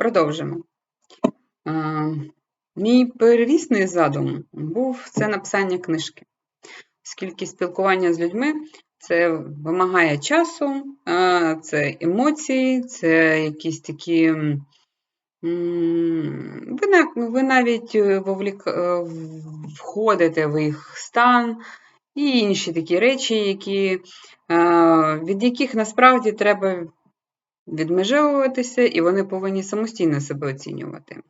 Продовжимо. Мій первісний задум був це написання книжки. Оскільки спілкування з людьми це вимагає часу, це емоції, це якісь такі. Ви навіть е, е, входите в їх стан і інші такі речі, які, е, від яких насправді треба відмежовуватися, і вони повинні самостійно себе оцінювати.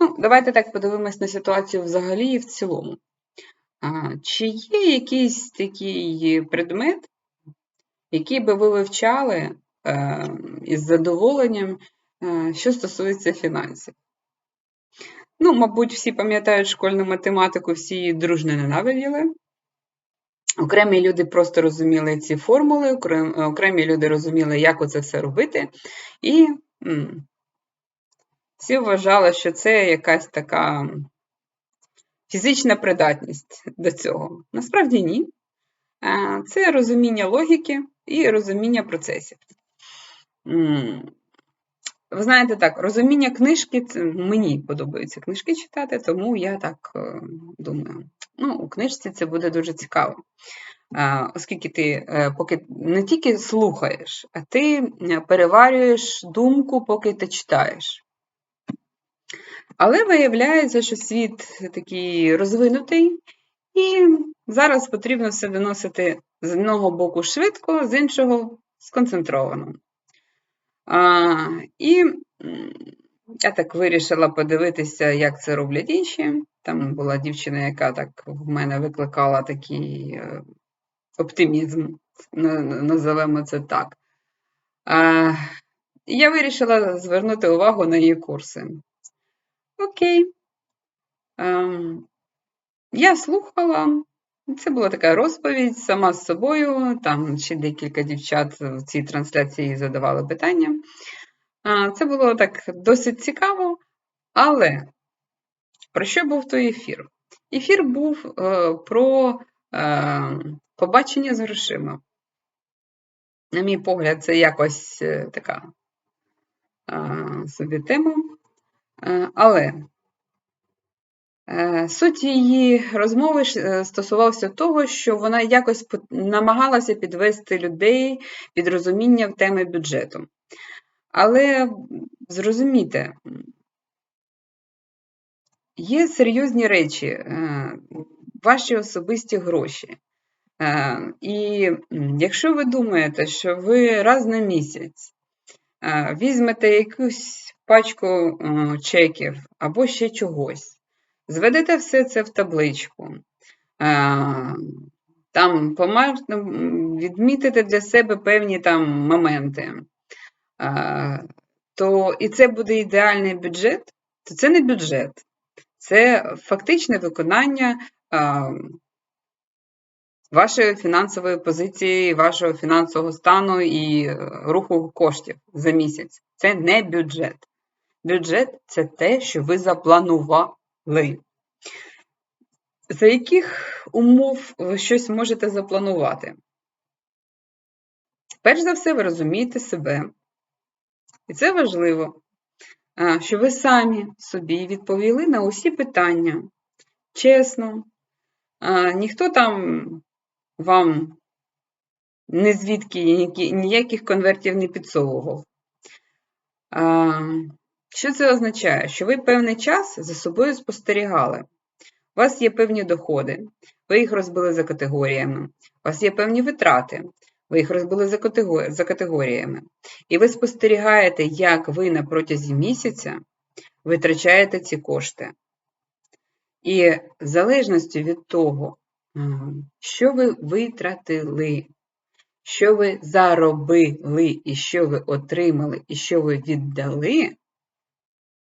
Ну, давайте так подивимось на ситуацію взагалі і в цілому. А, Чи є якийсь такий предмет, який би ви вивчали е, із задоволенням, е, що стосується фінансів? Ну, мабуть, всі пам'ятають школьну математику, всі її дружно ненавиділи. Окремі люди просто розуміли ці формули, окремі люди розуміли, як оце все робити, і м, всі вважали, що це якась така фізична придатність до цього. Насправді ні. Це розуміння логіки і розуміння процесів. Ви знаєте, так, розуміння книжки, це мені подобаються книжки читати, тому я так е, думаю. Ну, у книжці це буде дуже цікаво. Оскільки ти е, поки не тільки слухаєш, а ти е, переварюєш думку, поки ти читаєш. Але виявляється, що світ такий розвинутий, і зараз потрібно все доносити з одного боку швидко, з іншого сконцентровано. А, І я так вирішила подивитися, як це роблять інші. Там була дівчина, яка так в мене викликала такий е, оптимізм, на- на- називаємо це так. А, Я вирішила звернути увагу на її курси. Окей. Ем, я слухала. Це була така розповідь сама з собою. Там ще декілька дівчат в цій трансляції задавали питання. Це було так досить цікаво, але про що був той ефір? Ефір був е, про е, побачення з грошима. На мій погляд, це якось е, така собі тема. Але Суть її розмови е, стосувався того, що вона якось намагалася підвести людей під розуміння в теми бюджету. Але зрозумійте, є серйозні речі, е, ваші особисті гроші. Е, І якщо ви думаєте, що ви раз на місяць е, візьмете якусь пачку е, чеків або ще чогось, зведете все це в табличку, е, там помаж... відмітите для себе певні там моменти, е, то і це буде ідеальний бюджет, то це не бюджет, це фактичне виконання е, вашої фінансової позиції, вашого фінансового стану і руху коштів за місяць. Це не бюджет. Бюджет це те, що ви запланували. За яких умов ви щось можете запланувати? Перш за все, ви розумієте себе. І це важливо, що ви самі собі відповіли на усі питання чесно. Ніхто там вам не звідки ніяких конвертів не підсовував. Що це означає? Що ви певний час за собою спостерігали. У вас є певні доходи, ви їх розбили за категоріями. У вас є певні витрати, ви їх розбили за категоріями. І ви спостерігаєте, як ви на протязі місяця витрачаєте ці кошти. І в залежності від того, що ви витратили, що ви заробили, і що ви отримали, і що ви віддали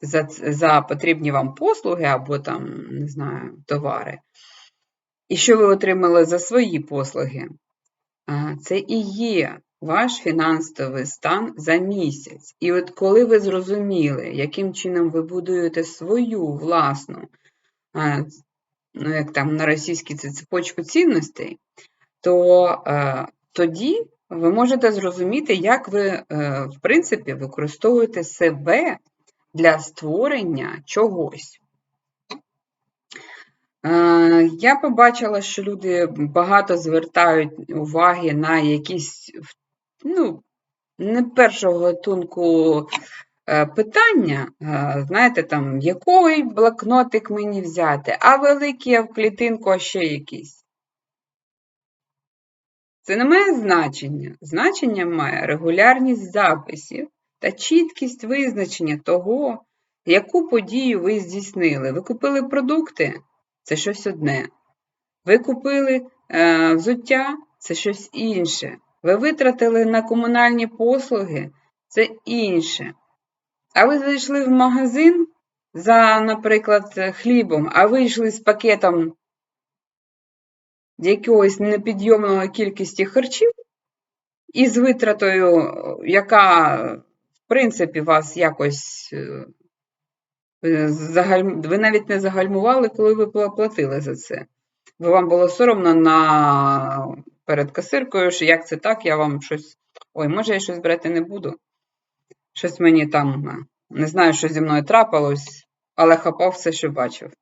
за, за потрібні вам послуги або там, не знаю, товари, і що ви отримали за свої послуги, це і є ваш фінансовий стан за місяць. І от коли ви зрозуміли, яким чином ви будуєте свою власну, ну як там на російській це цепочку цінностей, то е, тоді ви можете зрозуміти, як ви, е, в принципі, використовуєте себе для створення чогось. Е, Я побачила, що люди багато звертають уваги на якісь, ну, не першого гатунку е, питання, е, знаєте, там, який блокнотик мені взяти, а великий, в клітинку, а ще якийсь. Це не має значення. Значення має регулярність записів та чіткість визначення того, яку подію ви здійснили. Ви купили продукти це щось одне. Ви купили е, взуття це щось інше. Ви витратили на комунальні послуги це інше. А ви зайшли в магазин за, наприклад, хлібом, а вийшли з пакетом якоїсь непідйомної кількості харчів і з витратою, яка, в принципі, вас якось е, ви навіть не загальмували, коли ви платили за це. Бо вам було соромно на... перед касиркою, що як це так, я вам щось. Ой, може, я щось брати не буду. Щось мені там, не знаю, що зі мною трапилось, але хапав все, що бачив.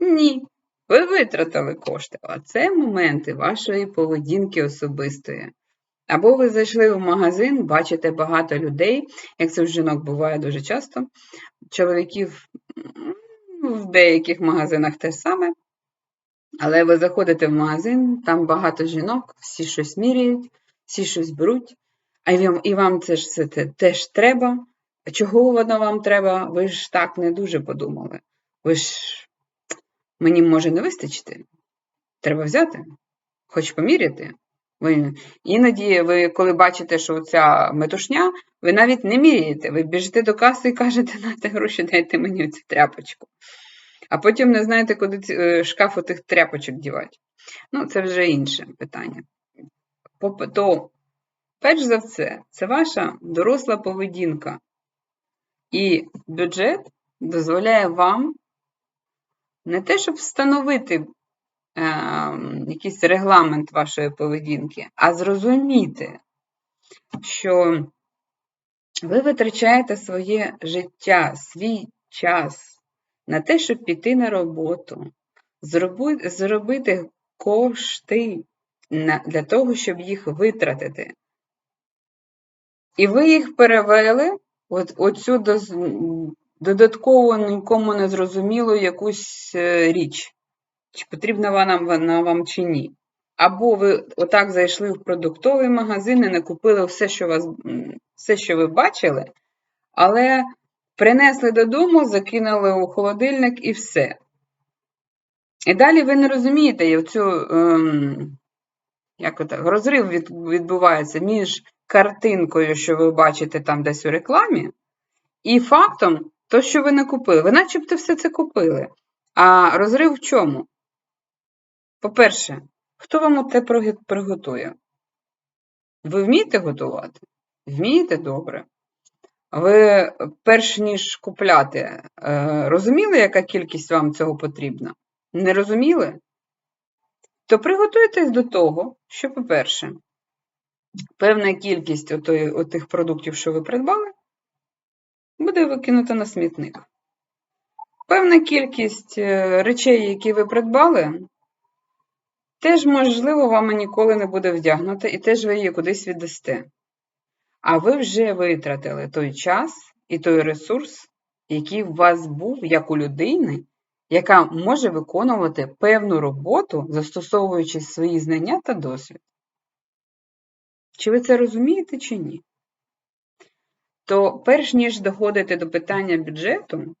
Ні. Ви витратили кошти, а це моменти вашої поведінки особистої. Або ви зайшли в магазин, бачите багато людей, як це в жінок буває дуже часто, чоловіків в деяких магазинах те саме. Але ви заходите в магазин, там багато жінок, всі щось міряють, всі щось беруть, а і вам це ж це теж треба. Чого воно вам треба? Ви ж так не дуже подумали. Ви ж мені може не вистачити. Треба взяти, хоч поміряти. Ви Іноді ви, коли бачите, що ця метушня, ви навіть не міряєте, ви біжите до каси і кажете, нате гроші, дайте мені цю тряпочку. А потім не знаєте, куди е, шкаф тих тряпочок дівати. Ну, це вже інше питання. То, перш за все, це ваша доросла поведінка. І бюджет дозволяє вам не те, щоб встановити якийсь регламент вашої поведінки, а зрозуміти, що ви витрачаєте своє життя, свій час на те, щоб піти на роботу, зробити, зробити кошти для того, щоб їх витратити. І ви їх перевели от, оцю додатково нікому не зрозумілу якусь е, річ чи потрібна вона вона вам чи ні. Або ви отак зайшли в продуктовий магазин і не купили все, що вас, все, що ви бачили, але принесли додому, закинули у холодильник і все. І далі ви не розумієте, цю, ем, як отак, розрив від, відбувається між картинкою, що ви бачите там десь у рекламі, і фактом, то, що ви не купили. Ви начебто все це купили. А розрив в чому? По-перше, хто вам те приготує? Ви вмієте готувати? Вмієте добре? Ви, перш ніж купляти, е, розуміли, яка кількість вам цього потрібна? Не розуміли? То приготуйтесь до того, що, по-перше, певна кількість отих продуктів, що ви придбали, буде викинута на смітник. Певна кількість е, речей, які ви придбали, Теж, можливо, вам ніколи не буде вдягнута, і теж ви її кудись віддасте. А ви вже витратили той час і той ресурс, який у вас був, як у людини, яка може виконувати певну роботу, застосовуючи свої знання та досвід. Чи ви це розумієте, чи ні? То, перш ніж доходити до питання бюджету,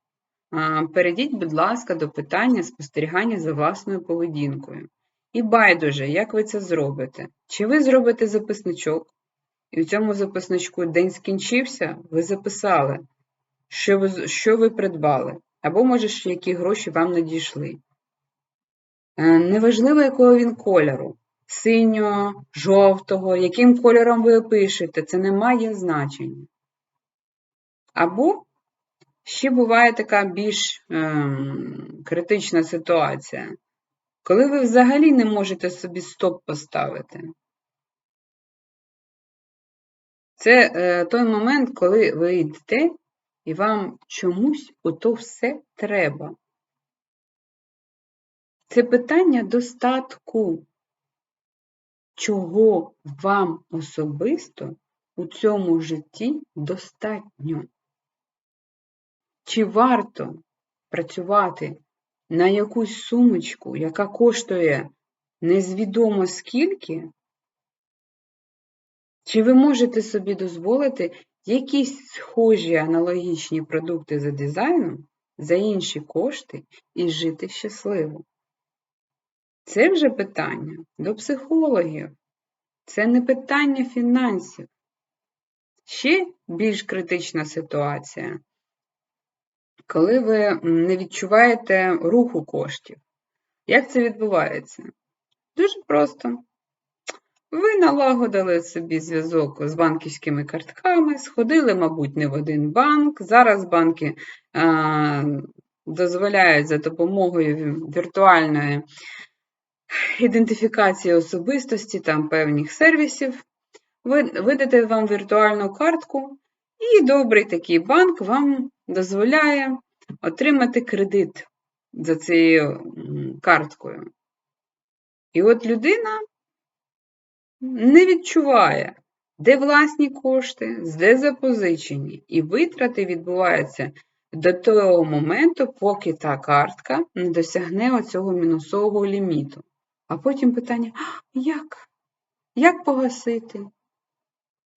перейдіть, будь ласка, до питання спостерігання за власною поведінкою. І байдуже, як ви це зробите. Чи ви зробите записничок, і в цьому записничку день скінчився, ви записали, що ви що ви придбали, або, може, які гроші вам надійшли. Е, неважливо, якого він кольору, синього, жовтого, яким кольором ви пишете, це не має значення. Або ще буває така більш ем, критична ситуація. Коли ви взагалі не можете собі стоп поставити. Це е, той момент, коли ви йдете і вам чомусь ото все треба. Це питання достатку. Чого вам особисто у цьому житті достатньо? Чи варто працювати на якусь сумочку, яка коштує незвідомо скільки? Чи ви можете собі дозволити якісь схожі аналогічні продукти за дизайном за інші кошти і жити щасливо? Це вже питання до психологів. Це не питання фінансів. Ще більш критична ситуація, коли ви не відчуваєте руху коштів. Як це відбувається? Дуже просто. Ви налагодили собі зв'язок з банківськими картками, сходили, мабуть, не в один банк. Зараз банки а, дозволяють за допомогою віртуальної ідентифікації особистості, там певних сервісів, видати вам віртуальну картку, і добрий такий банк вам дозволяє отримати кредит за цією карткою. І от людина не відчуває, де власні кошти, де запозичені, і витрати відбуваються до того моменту, поки та картка не досягне оцього мінусового ліміту. А потім питання: як? Як погасити?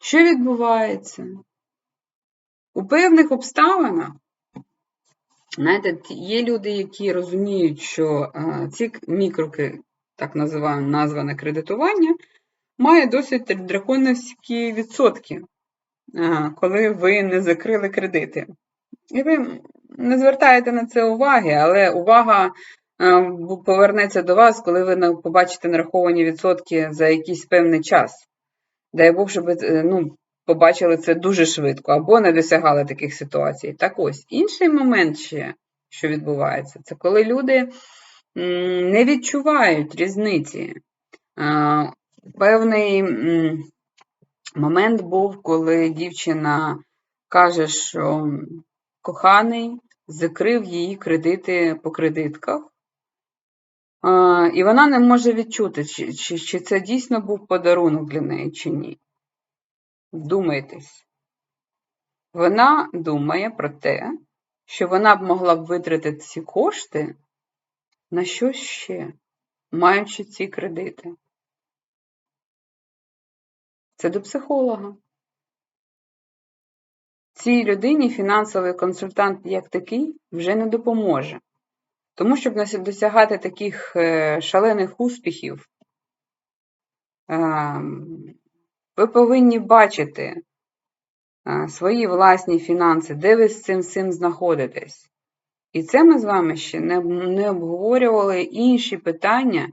Що відбувається? У певних обставинах, знаєте, є люди, які розуміють, що ці мікроки, так називаємо назване кредитування, має досить драконовські відсотки, коли ви не закрили кредити. І ви не звертаєте на це уваги, але увага повернеться до вас, коли ви побачите нараховані відсотки за якийсь певний час. Дай Бог, щоб е, ну, побачили це дуже швидко, або не досягали таких ситуацій. Так ось, інший момент ще, що відбувається, це коли люди не відчувають різниці. Певний момент був, коли дівчина каже, що коханий закрив її кредити по кредитках, і вона не може відчути, чи, чи, чи це дійсно був подарунок для неї, чи ні. Вдумайтесь. Вона думає про те, що вона б могла б витратити ці кошти на що ще, маючи ці кредити. Це до психолога. Цій людині фінансовий консультант як такий вже не допоможе. Тому, щоб досягати таких е, шалених успіхів, ем, ви повинні бачити свої власні фінанси, де ви з цим всім знаходитесь. І це ми з вами ще не, не обговорювали інші питання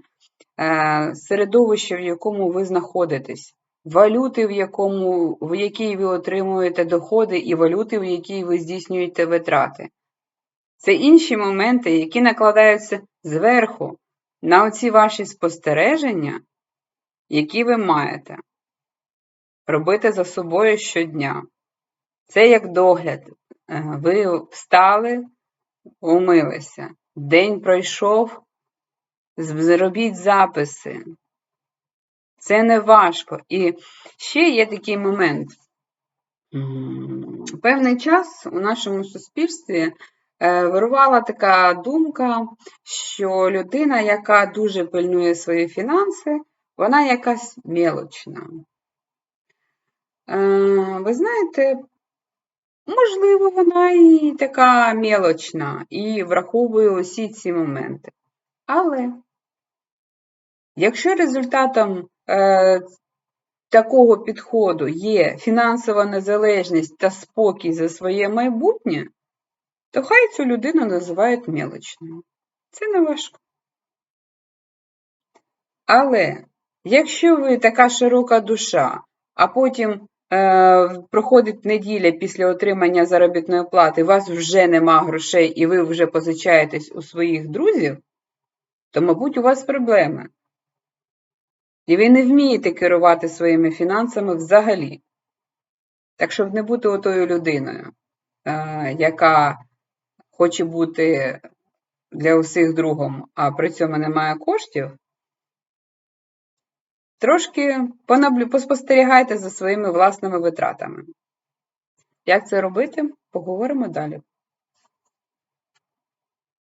е, середовища, в якому ви знаходитесь, валюти, в якому, в якій ви отримуєте доходи, і валюти, в якій ви здійснюєте витрати. Це інші моменти, які накладаються зверху на оці ваші спостереження, які ви маєте робити за собою щодня. Це як догляд. Е, ви встали, умилися. День пройшов, зробіть записи. Це не важко. І ще є такий момент. Певний час у нашому суспільстві Е, вирувала така думка, що людина, яка дуже пильнує свої фінанси, вона якась мелочна. Ви знаєте, можливо, вона і така мелочна і враховує усі ці моменти. Але якщо результатом е, такого підходу є фінансова незалежність та спокій за своє майбутнє, то хай цю людину називають мелочною. Це не важко. Але якщо ви така широка душа, а потім проходить неділя після отримання заробітної плати, у вас вже нема грошей і ви вже позичаєтесь у своїх друзів, то, мабуть, у вас проблеми. І ви не вмієте керувати своїми фінансами взагалі. Так щоб не бути отою людиною. е, яка хоче бути для усіх другом, а при цьому не має коштів, трошки понаблю... поспостерігайте за своїми власними витратами. Як це робити, поговоримо далі.